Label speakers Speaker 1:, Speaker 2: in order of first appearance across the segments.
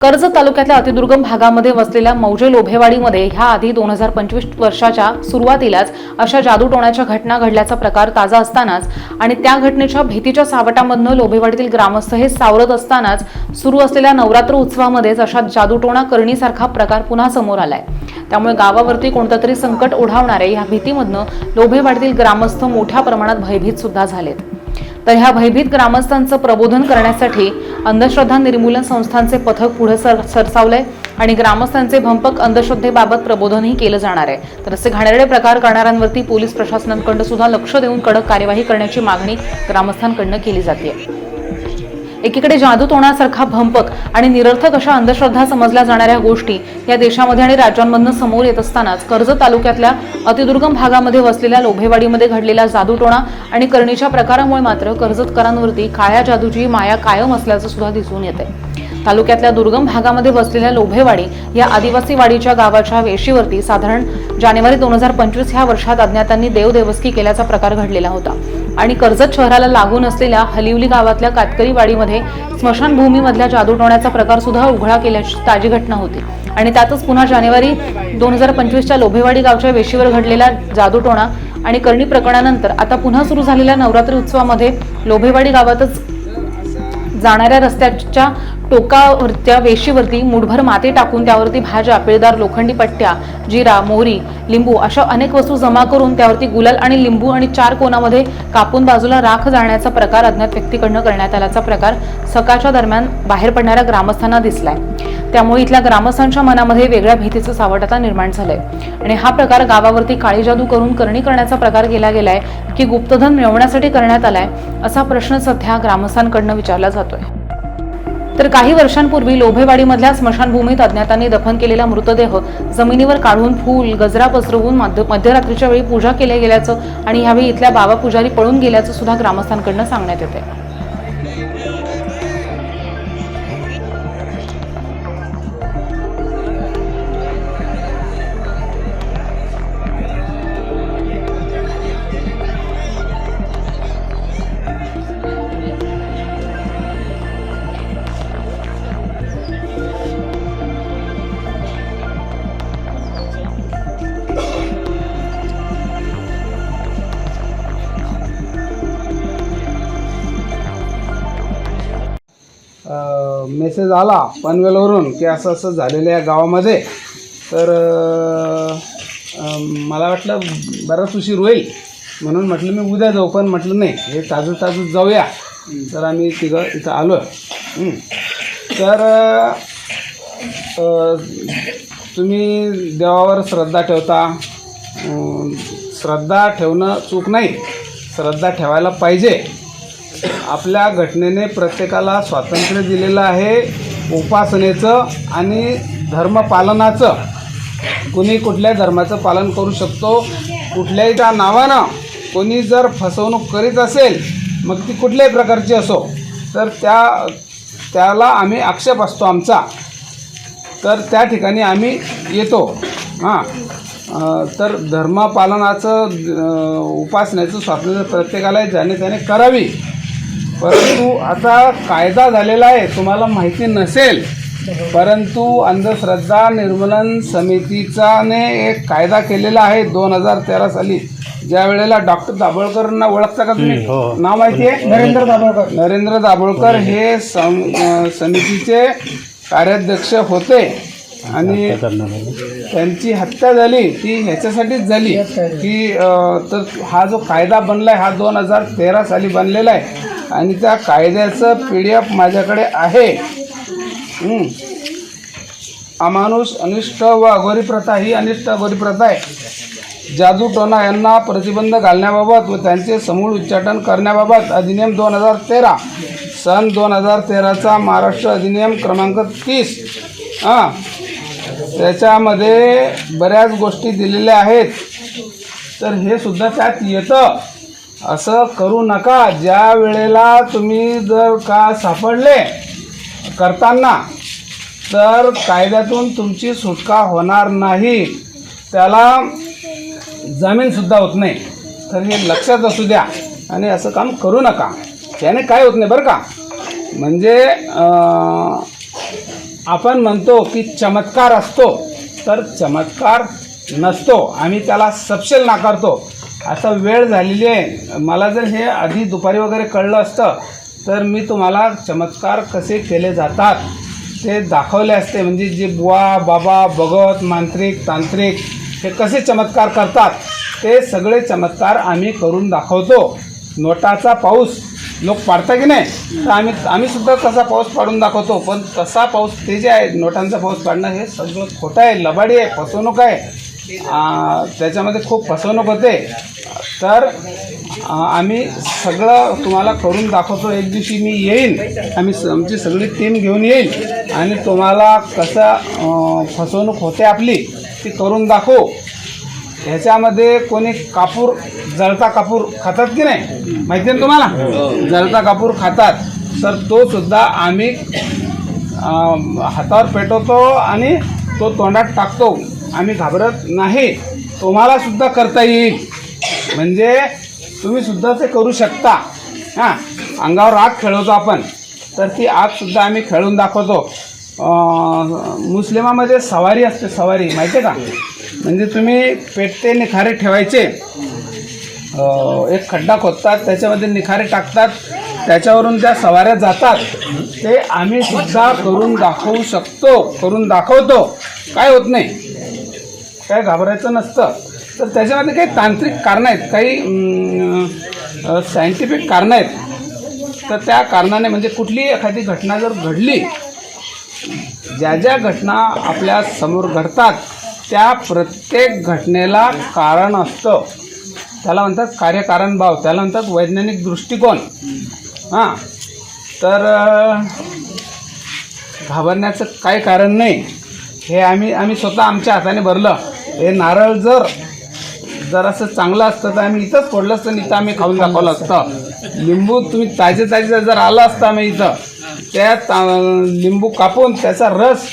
Speaker 1: कर्जत तालुक्यातल्या अतिदुर्गम भागामध्ये वसलेल्या मौजे लोभेवाडीमध्ये ह्या आधी दोन हजार पंचवीस वर्षाच्या सुरुवातीलाच अशा जादूटोण्याच्या घटना घडल्याचा प्रकार ताजा असतानाच आणि त्या घटनेच्या भीतीच्या सावटामधनं लोभेवाडीतील ग्रामस्थ हे सावरत असतानाच सुरू असलेल्या नवरात्र उत्सवामध्येच अशा जादूटोणा करणीसारखा प्रकार पुन्हा समोर आलाय. त्यामुळे गावावरती कोणतं तरी संकट ओढावणारे या भीतीमधनं लोभेवाडीतील ग्रामस्थ मोठ्या प्रमाणात भयभीत सुद्धा झालेत. तर ह्या भयभीत ग्रामस्थांचं प्रबोधन करण्यासाठी अंधश्रद्धा निर्मूलन संस्थांचे पथक पुढे सर सरसावलंय आणि ग्रामस्थांचे भंपक अंधश्रद्धेबाबत प्रबोधनही केलं जाणार आहे. तर असे घाणेरडे प्रकार करणाऱ्यांवरती पोलीस प्रशासनाकडं सुद्धा लक्ष देऊन कडक कार्यवाही करण्याची मागणी ग्रामस्थांकडनं केली जाते एकीकडे जादू तोणासारखा भंपक आणि निरर्थक अशा अंधश्रद्धा समजल्या जाणाऱ्या गोष्टी या देशामध्ये आणि राज्यांमधनं समोर येत असतानाच कर्जत तालुक्यातल्या अतिदुर्गम भागामध्ये वसलेल्या लोभेवाडीमध्ये घडलेला जादूटोणा आणि करणीच्या प्रकारामुळे मात्र कर्जतकरांवरती काळ्या जादूची माया कायम असल्याचं सुद्धा दिसून येते तालुक्यातल्या दुर्गम भागामध्ये वसलेल्या लोभेवाडी या आदिवासी वाडीच्या गावाच्या वेशीवरती साधारण जानेवारी दोन हजार पंचवीस ह्या वर्षात अज्ञातांनी देवदेवस्की केल्याचा प्रकार घडलेला होता. आणि कर्जत शहराला लागून असलेल्या हलिवली गावातल्या कातकरी वाडीमध्ये स्मशानभूमीमधल्या जादूटोण्याचा प्रकार सुद्धा उघडा केल्याची ताजी घटना होती. आणि त्यातच पुन्हा जानेवारी दोन हजार पंचवीसच्या लोभेवाडी गावच्या वेशीवर घडलेला जादूटोणा आणि करणी प्रकरणानंतर आता पुन्हा सुरू झालेल्या नवरात्री उत्सवामध्ये लोभेवाडी गावातच जाणाऱ्या रस्त्याच्या टोकावरच्या वेशीवरती मुठभर माती टाकून त्यावरती भाज्या पिळदार लोखंडी पट्ट्या जिरा मोहरी लिंबू अशा अनेक वस्तू जमा करून त्यावरती गुलाल आणि लिंबू आणि चार कोणामध्ये कापून बाजूला राख जाळण्याचा प्रकार अज्ञात व्यक्तीकडनं करण्यात आल्याचा प्रकार सकाळच्या दरम्यान बाहेर पडणाऱ्या ग्रामस्थांना दिसलाय. त्यामुळे इथल्या ग्रामस्थांच्या मनामध्ये वेगळ्या भीतीचं सावट आता निर्माण झालंय. आणि हा प्रकार गावावरती काळी जादू करून करणी करण्याचा प्रकार केला गेलाय की गुप्तधन मिळवण्यासाठी करण्यात आलाय असा प्रश्न सध्या ग्रामस्थांकडनं विचारला जातोय. तर काही वर्षांपूर्वी लोभेवाडीमधल्या स्मशानभूमीत अज्ञातांनी दफन केलेला मृतदेह जमिनीवर काढून फूल गजरा पसरवून मध्यरात्रीच्या वेळी पूजा केल्या गेल्याचं आणि यावेळी इथल्या बाबा पुजारी पळून गेल्याचं सुद्धा ग्रामस्थांकडनं सांगण्यात येते
Speaker 2: मेसेज आला पनवेलवरून की असं असं झालेलं आहे गावामध्ये. तर मला वाटलं बराच उशीर होईल. म्हणून म्हटलं मी उद्या जाऊ पण म्हटलं नाही हे ताजं ताजं जाऊया. तर आम्ही तिघं इथं आलो. आहे तर तुम्ही देवावर श्रद्धा ठेवता. श्रद्धा ठेवणं चूक नाही. श्रद्धा ठेवायला पाहिजे. आपल्या घटनेने प्रत्येकाला स्वातंत्र्य दिलेलं आहे. उपासनेचं आणि धर्मपालनाचं. कुणी कुठल्या धर्माचं पालन करू शकतो? कुठल्याही त्या नावानं कोणी जर फसवणूक करीत असेल मग ती कुठल्याही प्रकारची असो तर त्या त्याला आम्ही आक्षेप असतो आमचा. तर त्या ठिकाणी आम्ही येतो. हां. तर धर्मपालनाचं उपासनेचं स्वातंत्र्य प्रत्येकाला ज्याने त्याने करावी. परंतु आता कायदा झालेला आहे तुम्हाला माहिती नसेल परंतु अंधश्रद्धा निर्मूलन समितीचाने एक कायदा केलेला आहे दोन हजार तेरा साली ज्या वेळेला डॉक्टर दाभोळकरांना ओळखता का तुम्ही? नाव माहिती आहे? नरेंद्र दाभोळकर. नरेंद्र दाभोळकर हे सम अं, समितीचे कार्याध्यक्ष होते आणि त्यांची हत्या झाली ती ह्याच्यासाठीच झाली की तर हा जो कायदा बनला आहे हा दोन हजार तेरा साली बनलेला आहे. आणि त्या कायद्याचं पी डी एफ माझ्याकडे आहे. अमानुष अनिष्ट व अघोरी प्रथा ही अनिष्ट अघोरी प्रथा आहे. जादू टोना यांना प्रतिबंध घालण्याबाबत व त्यांचे समूळ उच्चाटन करण्याबाबत अधिनियम दोन हजार तेरा सन दोन हजार तेराचा महाराष्ट्र अधिनियम क्रमांक तीस. हां. त्याच्यामध्ये बऱ्याच गोष्टी दिलेल्या आहेत. तर हे सुद्धा त्यात येतं. असं करू नका. ज्या वेळेला तुम्ही जर का सापडले करताना तर कायद्यातून तुमची सुटका होणार नाही. त्याला जामीनसुद्धा होत नाही. तर हे लक्षात असू द्या आणि असं काम करू नका. त्याने काय होत नाही बरं का? म्हणजे आपण म्हणतो की चमत्कार असतो तर चमत्कार नसतो. आम्ही त्याला सपशेल नाकारतो. आता वेळ झालेली आहे. मला जर हे आधी दुपारी वगैरे कळलं असतं तर मी तुम्हाला चमत्कार कसे केले जातात ते दाखवले असते. म्हणजे जे बुवा बाबा भगत मांत्रिक तांत्रिक हे कसे चमत्कार करतात ते सगळे चमत्कार आम्ही करून दाखवतो. नोटाचा पाऊस लोक पाडता की नाही? तर आम्ही आम्हीसुद्धा तसा पाऊस पाडून दाखवतो. पण तसा पाऊस ते जे आहे नोटांचा पाऊस पाडणं हे सगळं खोटं आहे लबाडी आहे फसवणूक आहे. त्याच्यामध्ये खूप फसवणूक होते. तर आम्ही सगळं तुम्हाला करून दाखवतो. एक दिवशी मी येईन. आम्ही स- आमची सगळी टीम घेऊन येईल आणि तुम्हाला कसं फसवणूक होते आपली ती करून दाखवू. ह्याच्यामध्ये कोणी कापूर जळता कापूर खातात की नाही? माहिती आहे ना तुम्हाला? जळता कापूर खातात. तर तो सुद्धा आम्ही हातावर पेटवतो आणि तो तोंडात टाकतो. आम्ही घाबरत नाही. तुम्हाला सुद्धा करता येईल. म्हणजे तुम्ही सुद्धा ते करू शकता. हां अंगावर आग खेळवतो आपण. तर ती आगसुद्धा आम्ही खेळून दाखवतो. मुस्लिमामध्ये सवारी असते सवारी माहिती आहे का? म्हणजे तुम्ही पेटते निखारे ठेवायचे. एक खड्डा खोदतात त्याच्यामध्ये निखारे टाकतात. त्याच्यावरून त्या सवाऱ्या जातात ते आम्ही सुद्धा करून दाखवू शकतो करून दाखवतो. काय होत नाही. काय घाबरायचं नसतं. तर त्याच्यामध्ये काही तांत्रिक कारणं आहेत. काही सायंटिफिक कारणं आहेत. तर त्या कारणाने म्हणजे कुठलीही एखादी घटना जर घडली ज्या ज्या घटना आपल्यासमोर घडतात त्या प्रत्येक घटनेला कारण असतं. त्याला म्हणतात कार्यकारण भाव त्याला म्हणतात वैज्ञानिक दृष्टिकोन. हां. तर घाबरण्याचं काय कारण नाही. हे आम्ही आम्ही स्वतः आमच्या हाताने भरलं. हे नारळ जर जर असं चांगलं असतं तर आम्ही इथंच फोडलं असतं आणि इथं आम्ही खाऊन दाखवलं असतं. लिंबू तुम्ही ताजे ताजे जर आलं असतं आम्ही इथं त्यात लिंबू कापून त्याचा रस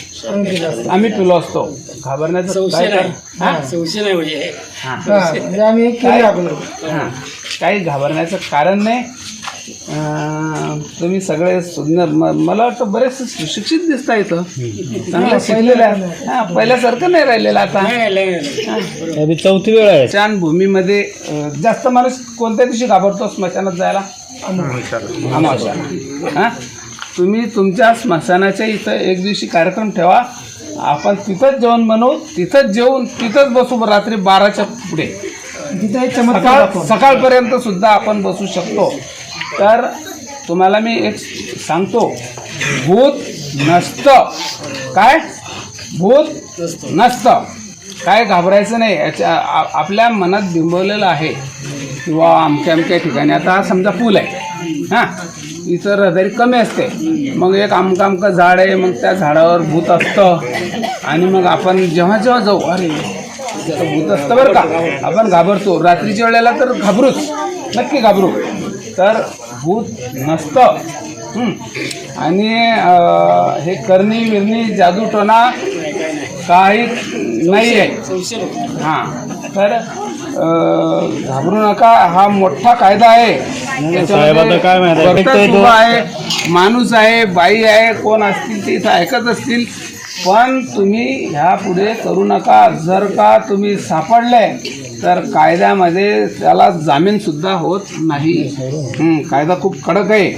Speaker 2: आम्ही पिलो असतो. घाबरण्याचं हां
Speaker 3: म्हणजे.
Speaker 2: हां.
Speaker 4: म्हणजे आम्ही केली आपलं.
Speaker 2: हां. काही घाबरण्याचं कारण नाही. तुम्ही सगळे सुंदर. म- मला वाटतं बरेच सुशिक्षित दिसता इथं. चांगलं शिकलेलं आहे. हां पहिल्यासारखं नाही राहिलेलं आता.
Speaker 4: अभि चौथी वेळ आहे.
Speaker 2: स्मशान भूमीमध्ये अं, जास्त माणूस कोणत्या दिवशी घाबरतो स्मशानात जायला? हां? तुम्ही तुमच्या स्मशानाच्या इथं एक दिवशी कार्यक्रम ठेवा. आपण तिथंच जेवण बनवू तिथंच जेवून तिथंच बसू रात्री बाराच्या पुढे. सकाळ. सकाळपर्यंत सुद्धा आपण बसू शकतो. तर तुम्हाला मी एक सांगतो भूत नसतं. काय? भूत नसतं. काय घाबरायचं नाही. याच्या आपल्या मनात बिंबवलेलं आहे किंवा अमक्या अमक्या ठिकाणी. आता हा समजा पूल आहे. हां? इथं रहदारी कमी असते. मग एक अमकं अमकं झाड आहे. मग त्या झाडावर भूत असतं. आणि मग आपण जेव्हा जेव्हा जाऊ अरे त्याचं भूत असतं बरं का. आपण घाबरतो. रात्रीच्या वेळेला तर घाबरूच. नक्की घाबरू. तर भूत नसतं. आणि हे करणी विरणी जादूटोना काही नाही आहे हां. तर घाबरू नका हा मोठा कायदा आहे.
Speaker 4: काय माहिती आहे?
Speaker 2: माणूस आहे बाई आहे कोण असतील ते इथं ऐकत असतील. पण तुम्ही ह्या पुढे करू नका. जर का तुम्ही सापडले तर कायद्यामध्ये त्याला जामीनसुद्धा होत नाही. कायदा खूप कडक आहे.